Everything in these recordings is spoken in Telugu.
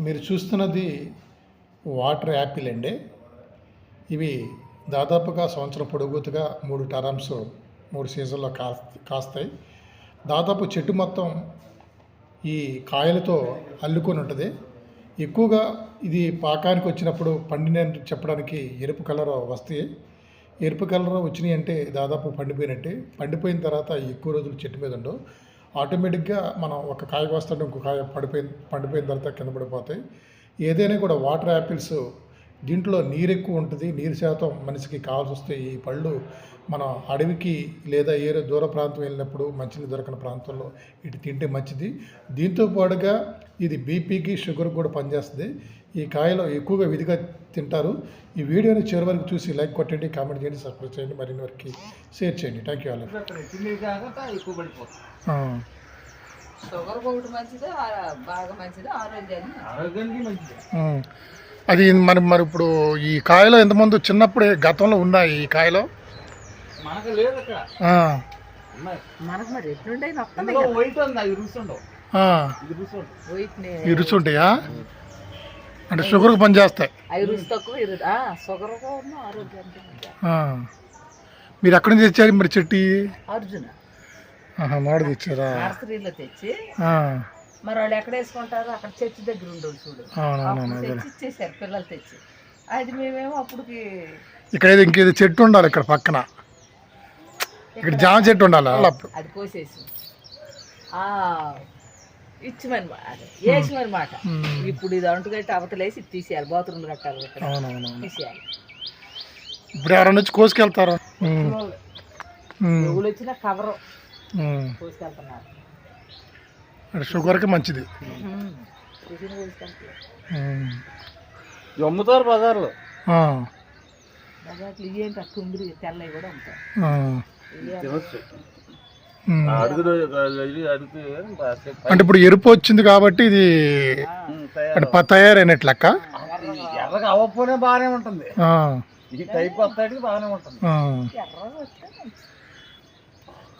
మీరు చూస్తున్నది వాటర్ యాపిల్ అండి. ఇవి దాదాపుగా సంవత్సరం పొడుగుతుగా మూడు టర్మ్స్ మూడు సీజన్లో కా కాస్తాయి. దాదాపు చెట్టు మొత్తం ఈ కాయలతో అల్లుకొని ఉంటుంది. ఎక్కువగా ఇది పాకానికి వచ్చినప్పుడు పండిన చెప్పడానికి ఎరుపు కలర్ వస్తాయి. ఎరుపు కలర్ వచ్చినాయి అంటే దాదాపు పండిపోయినట్టే. పండిపోయిన తర్వాత ఎక్కువ రోజులు చెట్టు మీద ఉండవు. ఆటోమేటిక్గా మనం ఒక కాయ కోస్తాడు ఇంకో కాయ పడిపోయిన పండిపోయిన తర్వాత కింద పడిపోతాయి. ఏదైనా కూడా వాటర్ యాపిల్స్ దీంట్లో నీరు ఎక్కువ ఉంటుంది. నీరు శాతం మనిషికి కావాల్సి వస్తే ఈ పళ్ళు మనం అడవికి లేదా ఏ దూర ప్రాంతం వెళ్ళినప్పుడు మంచిని దొరకని ప్రాంతంలో ఇటు తింటే మంచిది. దీంతో పాటుగా ఇది బీపీకి షుగర్ కూడా పనిచేస్తుంది. ఈ కాయలు ఎక్కువగా విధిగా తింటారు. ఈ వీడియోని చివరి వరకు చూసి లైక్ కొట్టండి కామెంట్ చేయండి సబ్స్క్రైబ్ చేయండి. మరిన్ని వరకు షేర్ చేయండి. థ్యాంక్ యూ ఆల్ తిండి కాకుండా ఎక్కువ పడిపోతుంది షుగర్ ఒకటి మంచిది ఆ- బాగా మంచిది ఆరోగ్యాన్ని ఆరోగ్యానికి మంచిది. అది మరి మరి ఇప్పుడు ఈ కాయలో ఎంతమంది చిన్నప్పుడే గతంలో ఉన్నాయి ఈ కాయలో? మనకు లేదు అక్కడ. మనకు మరి వైట్ ఉంది ఉండవు. ఇది రుచి ఉంటాయా? అంటే షుగర్కి పనిచేస్తాయి. అవి రుచి తక్కువ ఇరు షుగర్ కూడా ఆరోగ్యానికి. మీరు ఎక్కడి నుంచి తెచ్చారు మరి చెట్టు? అర్జున. మామిడి తెచ్చారా? నర్సరీలో తెచ్చి మరి వాళ్ళు ఎక్కడ వేసుకుంటారు అక్కడ చర్చి దగ్గర ఉండవు చూడు. తెచ్చి ఇచ్చేసారు పిల్లలు తెచ్చి. అది మేమేమో అప్పటికి ఇక్కడ ఏదో ఇంకేదో చెట్టు ఉండాలి ఇక్కడ పక్కన. ఇక్కడ జామ చెట్టు ఉండాలి. అది కోసేసి. ఇచ్చిమని వేసిమని మాట. ఇప్పుడు ఇది అంటుకట్టి అవతలేసి ఇది తీసేయాలి బాత్రూమ్లు కట్టాలి తీసేయాలి. ఇప్పుడు ఎవరైనా వచ్చి కోసుకెళ్తారు? ఎవరు వచ్చినా కవరు. కోసుకెళ్తున్నారు. అంటే షుగర్కి మంచిది. ఇవి అమ్ముతారు బజార్లో. బజార్లు ఇవేంటి ఆ కుందిరి తెల్లవి కూడా ఉమ్. అడుగు అడుగు అంటే ఇప్పుడు ఎరుపు వచ్చింది కాబట్టి ఇది అంటే తయారైనట్లు లెక్క? ఎర్రగా అవ్వకపోయినా బాగానే ఉంటుంది. టైప్ బాగానే.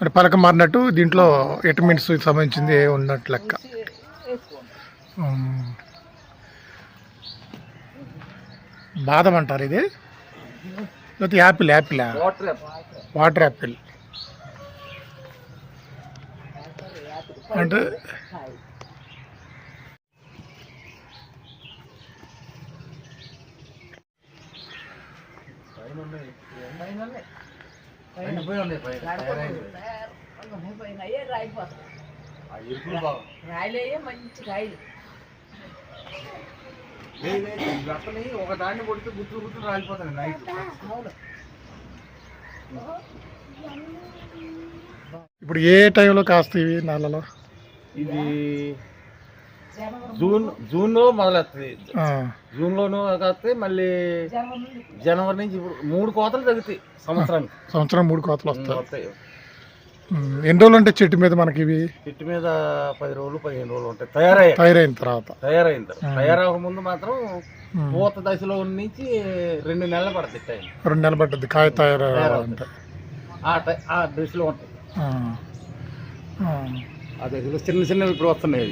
అంటే పలక మారినట్టు దీంట్లో విటమిన్స్ సంబంధించింది ఉన్నట్లు లెక్క. బాదం అంటారు ఇది? లేకపోతే యాపిల్ యాపిల్. వాటర్ యాపిల్ అంటే హాయ్. ఎండిపోయి ఉన్నాయి పైన తయారైంది. ఉన్నాయి పైన అయ్యే రాయిపోతాయి ఆ ఎరుపులు అంటే రాయలయ్యే మంచి కాయలు లేదు, ఒక దాన్ని కొడితే గుర్తు గుర్తు రాలిపోతాను నైట్ ఇప్పుడు ఏ టైంలో కాస్తాయి ఇవి నాళ్ళలో? ఇది జూన్ జూన్లో మొదలెస్తుంది ఆ, జూన్ లోను కాస్తే మళ్ళీ జనవరి నుంచి ఇప్పుడు మూడు కోతలు తగ్గుతాయి సంవత్సరానికి. సంవత్సరం మూడు కోతలు వస్తాయి. ఎన్ని రోజులు అంటే చెట్టు మీద మనకి ఇవి? చెట్టు మీద పది రోజులు పదిహేను రోజులు ఉంటాయి. తయారయ్యాయి. తయారైన తర్వాత. తయారైన తర్వాత. తయారవక ముందు మాత్రం పూత దశలో నుంచి రెండు నెలలు పడుతుంది టైం. రెండు నెలలు పట్టుద్ది కాయ టై ఆ దశలో ఉంటాయి ఆ, దశలో చిన్న చిన్నవి ఇప్పుడు వస్తున్నాయి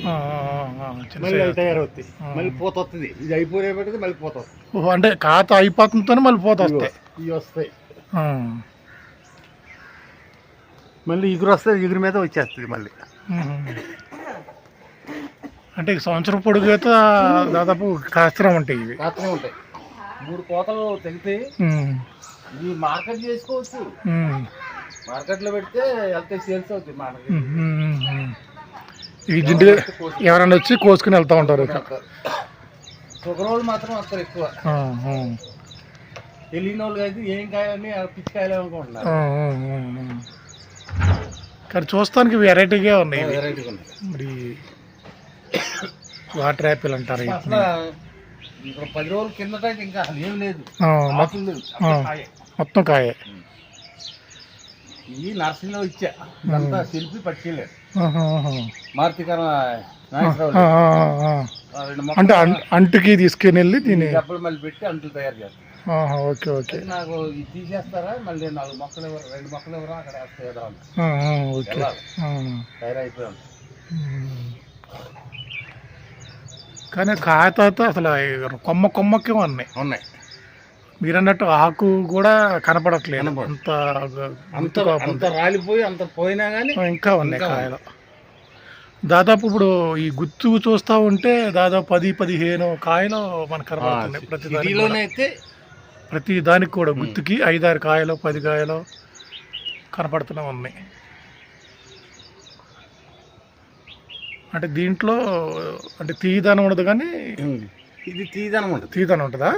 మళ్ళీ అవి. తయారవుతాయి. మళ్ళీ పూత వస్తుంది ఇది అయిపోయేపటికి మళ్ళీ పూత వస్తుంది అంటే కాత అయిపోతుంటేనే మళ్ళీ పోత వస్తాయి ఇవి వస్తాయి. మళ్ళీ ఇగురు వస్తే ఇగురు మీద వచ్చేస్తుంది మళ్ళీ. అంటే సంవత్సరం పొడుగుతో దాదాపు కాస్తరం ఉంటాయి ఇవి. కాస్తూనే ఉంటాయి. మూడు కోతలు తెగితే ఇవి మార్కెట్ చేసుకోవచ్చు. ఉమ్, మార్కెట్లో పెడితే వెళ్తే సేల్స్ జింటి ఎవరైనా వచ్చి కోసుకుని వెళ్తూ ఉంటారు రోజు మాత్రం వస్తారు ఎక్కువ. తెలియని వాళ్ళు అయితే ఏం కాయాలని పిచ్చికాయలు అనుకుంటున్నారు. కానీ చూస్తానికి వెరైటీగా ఉన్నాయి. వెరైటీగా ఉన్నాయి. మరి వాటర్ యాపిల్ అంటారు ఇప్పుడు పది రోజుల కిందట ఇంకా అసలు ఏం లేదు. మొత్తం కాయే. ఈ నర్సరీలో ఇచ్చా. పట్టుకెళ్ళారు ఆహా, ఆహా. మారుతికర నాగేశ్వరరావు అంటే అంటుకి తీసుకుని వెళ్ళి దీని డబ్బులు మళ్ళీ పెట్టి అంటులు తయారు చేస్తారు. ఆహా, ఓకే ఓకే. నాకు ఇది తీసేస్తారా? మళ్ళీ నాలుగు మొక్కలు ఎవరు రెండు మొక్కలు ఎవరు అక్కడ వేస్తే ఎదరాలి ఆ, ఆ, ఓకే. తయారైపోయాం. కానీ కాయతో అసలు కొమ్మ కొమ్మకే ఉన్నాయి. ఉన్నాయి. మీరు అన్నట్టు ఆకు కూడా కనపడట్లేదు. అంత అంత అంత. రాలిపోయి అంత పోయినా కానీ ఇంకా ఉన్నాయి కాయలు దాదాపు ఇప్పుడు ఈ గుత్తు చూస్తా ఉంటే దాదాపు పది పదిహేను కాయలు మనకు కనపడుతున్నాయి ప్రతి. అయితే ప్రతి దానికి కూడా. గుత్తుకి ఐదారు కాయలు పది కాయలు కనపడుతూనే ఉన్నాయి అంటే దీంట్లో అంటే తీయదనం ఉండదు కానీ ఇది తీదనం ఉంటుంది తీయదనం ఉంటుందా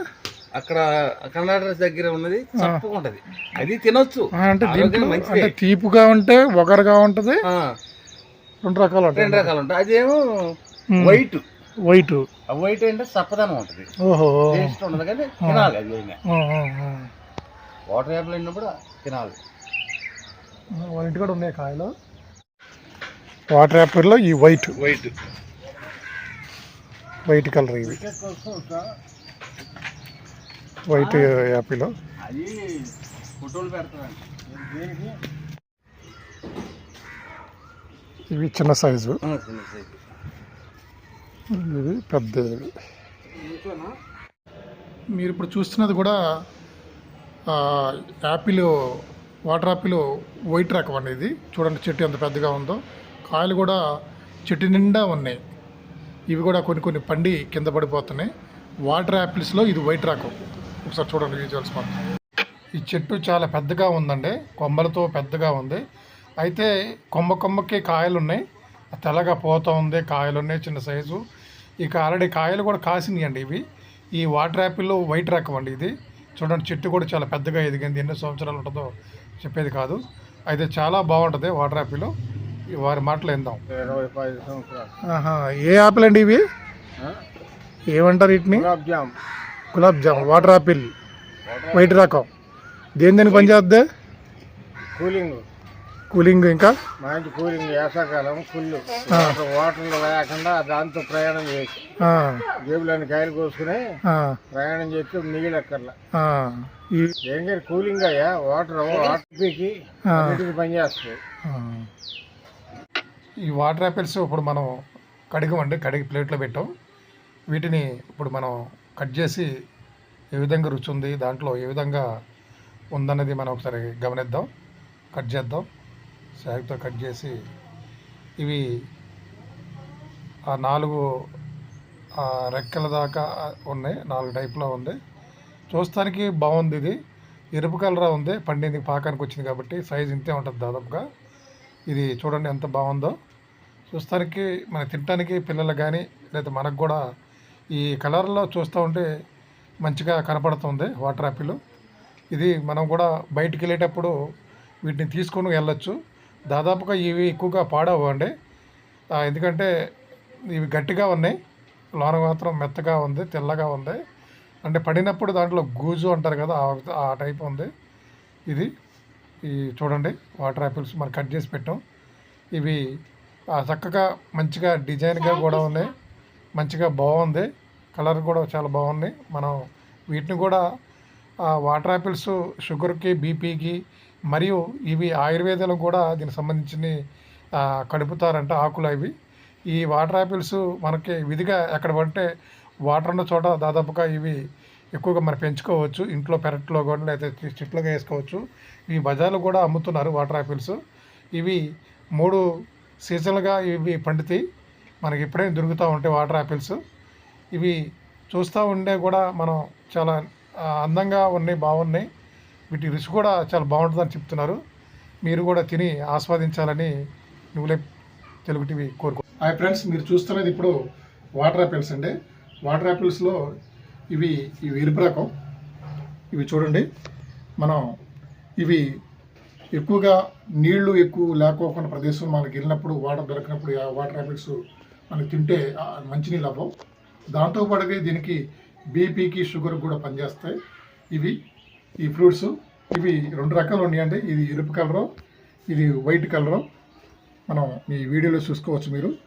అక్కడ కర్ణాటక దగ్గర ఉన్నది చప్పగా ఉంటది. అది తినొచ్చు. అంటే దీంట్లో తీపుగా ఉంటే ఒకరుగా ఉంటుంది రెండు రకాలు రెండు రకాలు ఉంటాయి. అదేమో. వైట్. వైట్. వైట్ అంటే చప్పదనం ఉంటుంది. ఓహో. టేస్ట్ ఉండదు కానీ తినాలి అది. వాటర్ యాప్లు అయినప్పుడు తినాలి. వాళ్ళ ఇంటి కూడా ఉన్నాయి కాయలు. వాటర్ యాపిల్లో ఈ వైట్. వైట్. వైట్ కలర్ ఇవి. White apple. ఇవి చిన్న సైజు. ఇవి పెద్ద మీరు ఇప్పుడు చూస్తున్నది కూడా ఆ, యాపిల్ వాటర్ యాపిల్ వైట్ రకం అండి ఇది. చూడండి చెట్టు ఎంత పెద్దగా ఉందో. కాయలు కూడా చెట్టు నిండా ఉన్నాయి. ఇవి కూడా కొన్ని కొన్ని పండి కింద పడిపోతున్నాయి. వాటర్ యాపిల్స్లో ఇది వైట్ రకం. ఒకసారి చూడండి విజువల్స్ మొత్తం ఈ చెట్టు చాలా పెద్దగా ఉందండి. కొమ్మలతో పెద్దగా ఉంది. అయితే కొమ్మ కొమ్మకి కాయలు ఉన్నాయి. తెల్లగా పోతూ ఉంది. కాయలు ఉన్నాయి చిన్న సైజు ఇక ఆల్రెడీ కాయలు కూడా కాసినాయండి ఇవి. ఈ వాటర్ యాపిల్ వైట్ రకం అండి ఇది. చూడండి చెట్టు కూడా చాలా పెద్దగా ఎదిగింది. ఎన్ని సంవత్సరాలు ఉంటుందో చెప్పేది కాదు. అయితే చాలా బాగుంటుంది వాటర్ యాపిల్ వారి మాటలు విందాం. ఏ యాపిల్ అండి ఇవి? ఏమంటారు వీటిని? Gulab jam. Gulab jam water apple white రకం. దేని దేనికి పనిచేద్ది కూలింగ్. కూలింగ్ ఇంకా? మంచి కూలింగ్ వేసవకాలం ఫుల్ ఆ. వాటర్లో లేకుండా దాంతో ప్రయాణం చేయొచ్చు ఆ, జేబులోని కాయలు కోసుకుని ప్రయాణం చేస్తే మిగిలి అక్కర్లా ఏం కాదు కూలింగ్ అయ్యా వాటర్ వాటర్ పీకి పనిచేస్తుంది. ఈ వాటర్ యాపిల్స్ ఇప్పుడు మనం కడిగమండి కడిగి ప్లేట్లో పెట్టాం. వీటిని ఇప్పుడు మనం కట్ చేసి ఏ విధంగా రుచి ఉంది దాంట్లో ఏ విధంగా ఉందన్నది మనం ఒకసారి గమనిద్దాం కట్ చేద్దాం. శాఖతో కట్ చేసి ఇవి ఆ నాలుగు రెక్కల దాకా ఉన్నాయి నాలుగు టైప్లో ఉంది. చూస్తానికి బాగుంది ఇది. ఎరుపు కలర్ ఉంది పండింది పాకానికి వచ్చింది కాబట్టి సైజ్ ఇంతే ఉంటుంది దాదాపుగా. ఇది చూడండి ఎంత బాగుందో. చూస్తానికి మన తినడానికి పిల్లలకు కానీ లేదా మనకు కూడా ఈ కలర్లో చూస్తూ ఉంటే మంచిగా కనపడుతుంది వాటర్ యాపిల్. ఇది మనం కూడా బయటికి వెళ్ళేటప్పుడు వీటిని తీసుకొని వెళ్ళొచ్చు. దాదాపుగా ఇవి ఎక్కువగా పాడవండి. అండి ఎందుకంటే ఇవి గట్టిగా ఉన్నాయి. లోన మాత్రం మెత్తగా ఉంది తెల్లగా ఉంది. అంటే పడినప్పుడు దాంట్లో గూజు అంటారు కదా ఆ- టైప్ ఉంది. ఇది ఈ చూడండి వాటర్ యాపిల్స్ మనం కట్ చేసి పెట్టాం. ఇవి చక్కగా మంచిగా డిజైన్గా కూడా ఉన్నాయి. మంచిగా బాగుంది. కలర్ కూడా చాలా బాగుంది. మనం వీటిని కూడా వాటర్ యాపిల్స్ షుగర్కి బీపీకి మరియు ఇవి ఆయుర్వేదాలకు కూడా దీనికి సంబంధించిన కడుపుతారంట ఆకులు అవి. ఈ వాటర్ యాపిల్స్ మనకి విధిగా ఎక్కడ పడితే వాటర్ ఉన్న చోట దాదాపుగా ఇవి ఎక్కువగా మనం పెంచుకోవచ్చు. ఇంట్లో పెరట్లో కూడా లేకపోతే చెట్లుగా వేసుకోవచ్చు. ఈ బజార్లో కూడా అమ్ముతున్నారు వాటర్ యాపిల్స్ ఇవి మూడు సీజన్లుగా ఇవి పండుతాయి. మనకి ఎప్పుడైనా దొరుకుతూ ఉంటాయి వాటర్ యాపిల్స్ ఇవి చూస్తూ ఉండే కూడా మనం చాలా అందంగా ఉన్నాయి బాగున్నాయి. వీటి రుచి కూడా చాలా బాగుంటుందని చెప్తున్నారు. మీరు కూడా తిని ఆస్వాదించాలని నువ్వులే తెలుగు టీవీ కోరుకో. హాయ్ ఫ్రెండ్స్ మీరు చూస్తున్నది ఇప్పుడు వాటర్ యాపిల్స్ అండి. వాటర్ యాపిల్స్లో ఇవి ఇవి ఎరుపు రకం. ఇవి చూడండి. మనం ఇవి ఎక్కువగా నీళ్ళు ఎక్కువ లేకోకుండా ప్రదేశం మనకి వెళ్ళినప్పుడు వాటర్ దొరికినప్పుడు ఆ వాటర్ యాపిల్స్ మనకి తింటే మంచినీళ్ళు అవ్వవు. దాంతోపాటుగా దీనికి బీపీకి షుగర్ కూడా పనిచేస్తాయి. ఇవి ఈ ఫ్రూట్స్ ఇవి రెండు రకాలు ఉన్నాయండి. ఇది ఎరుపు కలరు ఇది వైట్ కలరు. మనం ఈ వీడియోలో చూసుకోవచ్చు మీరు.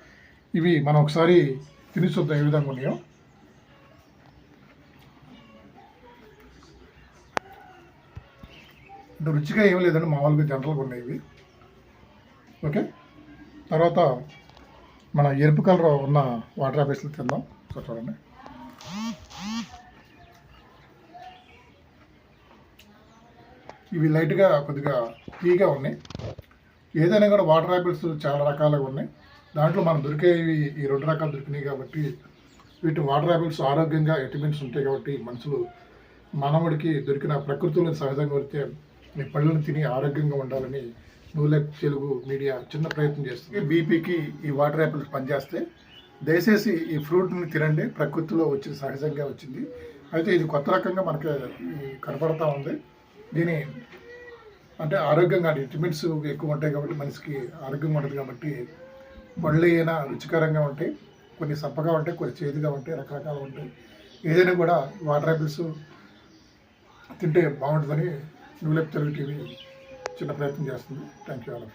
ఇవి మనం ఒకసారి తిని చూద్దాం ఏ విధంగా ఉన్నాయో. అంటే రుచిగా ఏం లేదండి మామూలుగా జనరల్గా ఉన్నాయి ఇవి. ఓకే? తర్వాత మన ఎరుపు కలర్ ఉన్న వాటర్ ఆఫీస్లో తిందాం. ఒకసారి చూడండి. ఇవి లైట్గా కొద్దిగా తీగా ఉన్నాయి. ఏదైనా కూడా వాటర్ యాపిల్స్ చాలా రకాలుగా ఉన్నాయి. దాంట్లో మనం దొరికేవి ఈ రెండు రకాలు దొరికినాయి కాబట్టి వీటి వాటర్ యాపిల్స్ ఆరోగ్యంగా విటమిన్స్ ఉంటాయి కాబట్టి మనుషులు మానవుడికి దొరికిన ప్రకృతిలో సహజంగా వస్తే ఈ పళ్ళను తిని ఆరోగ్యంగా ఉండాలని నూలె తెలుగు మీడియా చిన్న ప్రయత్నం చేస్తుంది. బీపీకి ఈ వాటర్ యాపిల్స్ పనిచేస్తే దయచేసి ఈ ఫ్రూట్ని తినండి. ప్రకృతిలో వచ్చింది సహజంగా వచ్చింది. అయితే ఇది కొత్త రకంగా మనకి కనపడతా ఉంది. దీని అంటే ఆరోగ్యంగా విటమిన్స్ ఎక్కువ ఉంటాయి కాబట్టి మనిషికి ఆరోగ్యంగా ఉంటుంది కాబట్టి పళ్ళు అయినా రుచికరంగా ఉంటాయి. కొన్ని సప్పగా ఉంటాయి కొన్ని చేదుగా ఉంటాయి రకరకాలు ఉంటాయి. ఏదైనా కూడా వాటర్ యాపిల్స్ తింటే బాగుంటుందని నువ్వులేపు తెలుగు టీవీ చిన్న ప్రయత్నం చేస్తుంది. Thank you all